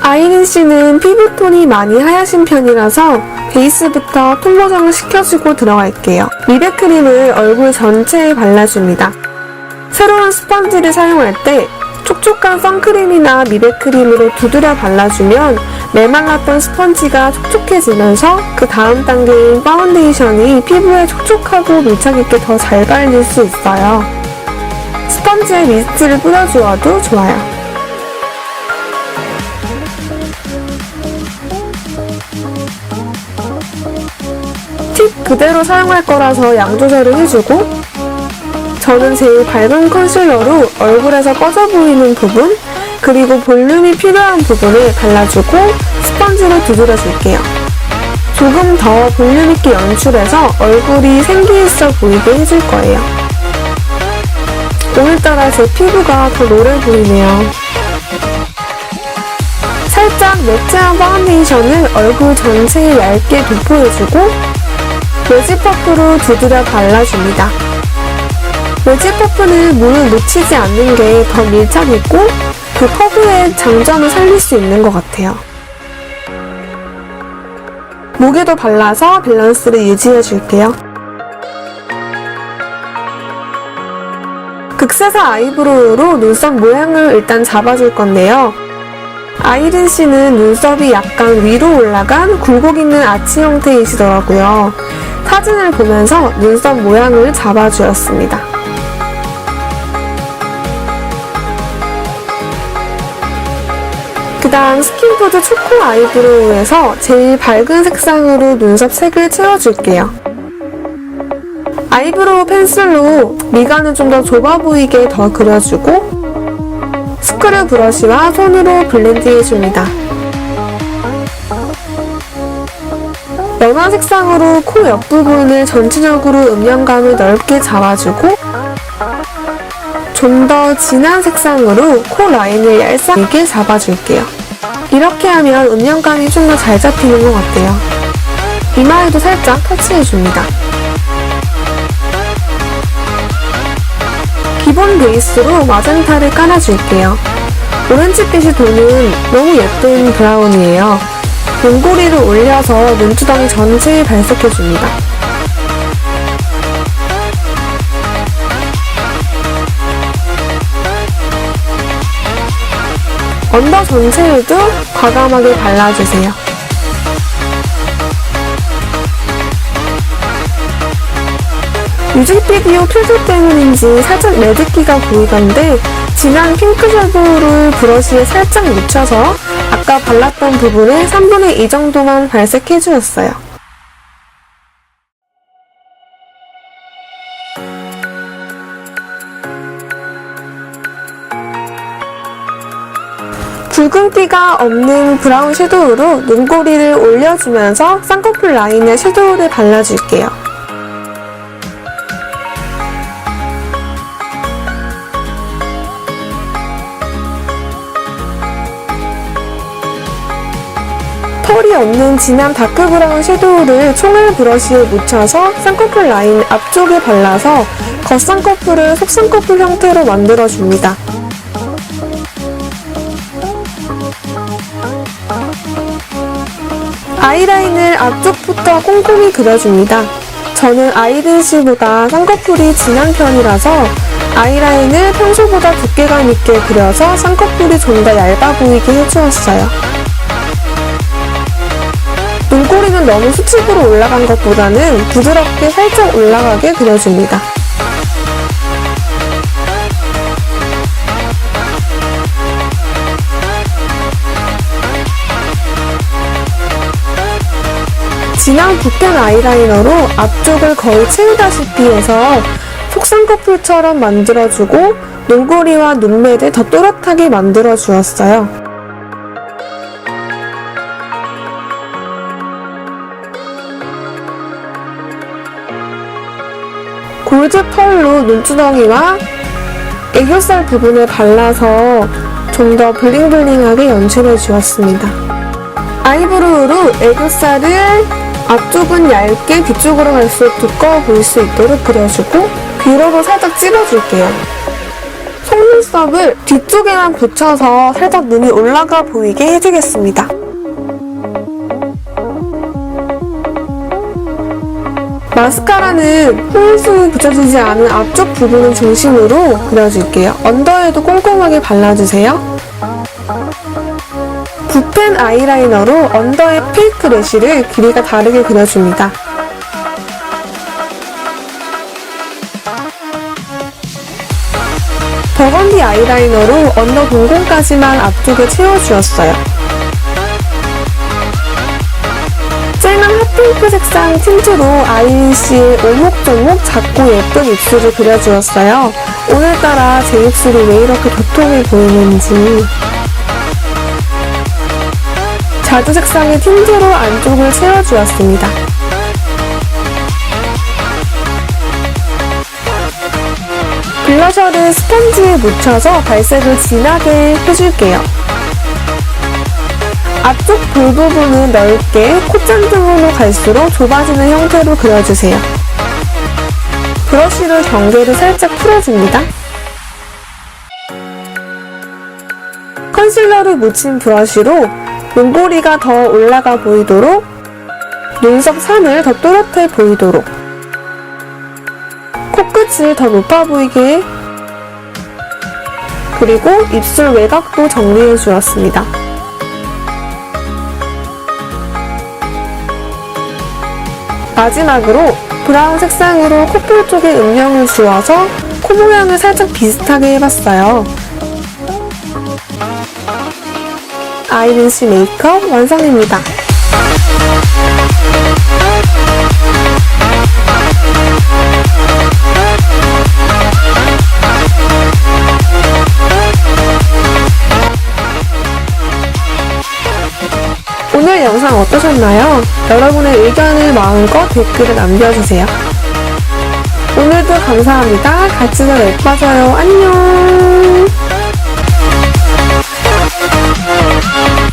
아이린 씨는 피부톤이 많이 하얗신 편이라서 베이스부터 톤 보정을 시켜주고 들어갈게요. 미백 크림을 얼굴 전체에 발라줍니다. 새로운 스펀지를 사용할 때 촉촉한 선크림이나 미백 크림으로 두드려 발라주면 메말랐던 스펀지가 촉촉해지면서 그 다음 단계인 파운데이션이 피부에 촉촉하고 밀착 있게 더 잘 발릴 수 있어요. 스펀지에 미스트를 뿌려주어도 좋아요. 팁 그대로 사용할 거라서 양 조절을 해주고 저는 제일 밝은 컨실러로 얼굴에서 꺼져 보이는 부분 그리고 볼륨이 필요한 부분을 발라주고 스펀지로 두드려 줄게요. 조금 더 볼륨 있게 연출해서 얼굴이 생기 있어 보이게 해줄 거예요. 오늘따라 제 피부가 더 노래 보이네요. 살짝 매트한 파운데이션을 얼굴 전체에 얇게 도포해주고 매직 퍼프로 두드려 발라줍니다. 매직 퍼프는 물을 놓치지 않는 게 더 밀착있고 그 커브의 장점을 살릴 수 있는 것 같아요. 목에도 발라서 밸런스를 유지해 줄게요. 극세사 아이브로우로 눈썹 모양을 일단 잡아줄 건데요. 아이린 씨는 눈썹이 약간 위로 올라간 굴곡 있는 아치 형태이시더라고요. 사진을 보면서 눈썹 모양을 잡아주었습니다. 그 다음 스킨푸드 초코 아이브로우에서 제일 밝은 색상으로 눈썹 색을 채워줄게요. 아이브로우 펜슬로 미간을 좀 더 좁아 보이게 더 그려주고 스크류 브러쉬와 손으로 블렌딩해줍니다. 연한 색상으로 코 옆부분을 전체적으로 음영감을 넓게 잡아주고 좀 더 진한 색상으로 코 라인을 얄쌍하게 잡아줄게요. 이렇게 하면 음영감이 좀 더 잘 잡히는 것 같아요. 이마에도 살짝 터치해줍니다. 기본 베이스로 마젠타를 깔아줄게요. 오렌지빛이 도는 너무 예쁜 브라운이에요. 눈꼬리를 올려서 눈두덩이 전체에 발색해줍니다. 언더 전체에도 과감하게 발라주세요. 뮤직비디오 필터 때문인지 살짝 레드기가 보이던데 진한 핑크 섀도우를 브러쉬에 살짝 묻혀서 아까 발랐던 부분에 3분의 2 정도만 발색해주었어요. 붉은기가 없는 브라운 섀도우로 눈꼬리를 올려주면서 쌍꺼풀 라인에 섀도우를 발라줄게요. 털이 없는 진한 다크 브라운 섀도우를 총알 브러쉬에 묻혀서 쌍꺼풀 라인 앞쪽에 발라서 겉쌍꺼풀을 속쌍꺼풀 형태로 만들어줍니다. 아이라인을 앞쪽부터 꼼꼼히 그려줍니다. 저는 아이린 씨보다 쌍꺼풀이 진한 편이라서 아이라인을 평소보다 두께감 있게 그려서 쌍꺼풀이 좀 더 얇아 보이게 해주었어요. 눈꼬리는 너무 수축으로 올라간 것보다는 부드럽게 살짝 올라가게 그려줍니다. 진한 붓된 아이라이너로 앞쪽을 거의 채우다시피 해서 속쌍꺼풀처럼 만들어주고 눈꼬리와 눈매를 더 또렷하게 만들어 주었어요. 골드 펄로 눈두덩이와 애교살 부분을 발라서 좀 더 블링블링하게 연출해 주었습니다. 아이브로우로 애교살을 앞쪽은 얇게 뒤쪽으로 갈수록 두꺼워 보일 수 있도록 그려주고 뒤로도 살짝 찝어줄게요. 속눈썹을 뒤쪽에만 붙여서 살짝 눈이 올라가 보이게 해주겠습니다. 마스카라는 속눈썹이 붙여지지 않은 앞쪽 부분을 중심으로 그려줄게요. 언더에도 꼼꼼하게 발라주세요. 붓펜 아이라이너로 언더의 페이크 래쉬를 길이가 다르게 그려줍니다. 버건디 아이라이너로 언더 동공까지만 앞쪽에 채워주었어요. 쨍한 핫핑크 색상 틴트로 아이린 씨의 오목조목 작고 예쁜 입술을 그려주었어요. 오늘따라 제 입술이 왜 이렇게 도톰해 보이는지. 자두 색상의 틴트로 안쪽을 채워주었습니다. 블러셔를 스펀지에 묻혀서 발색을 진하게 해줄게요. 앞쪽 볼 부분은 넓게 콧잔 등으로 갈수록 좁아지는 형태로 그려주세요. 브러쉬로 경계를 살짝 풀어줍니다. 컨실러를 묻힌 브러쉬로 눈꼬리가 더 올라가 보이도록 눈썹 산을 더 또렷해 보이도록 코끝을 더 높아 보이게 그리고 입술 외곽도 정리해 주었습니다. 마지막으로 브라운 색상으로 코뿔 쪽에 음영을 주어서 코 모양을 살짝 비슷하게 해봤어요. 아이린 씨 메이크업 완성입니다. 오늘 영상 어떠셨나요? 여러분의 의견을 마음껏 댓글에 남겨주세요. 오늘도 감사합니다. 같이 더 예뻐져요. 안녕! Música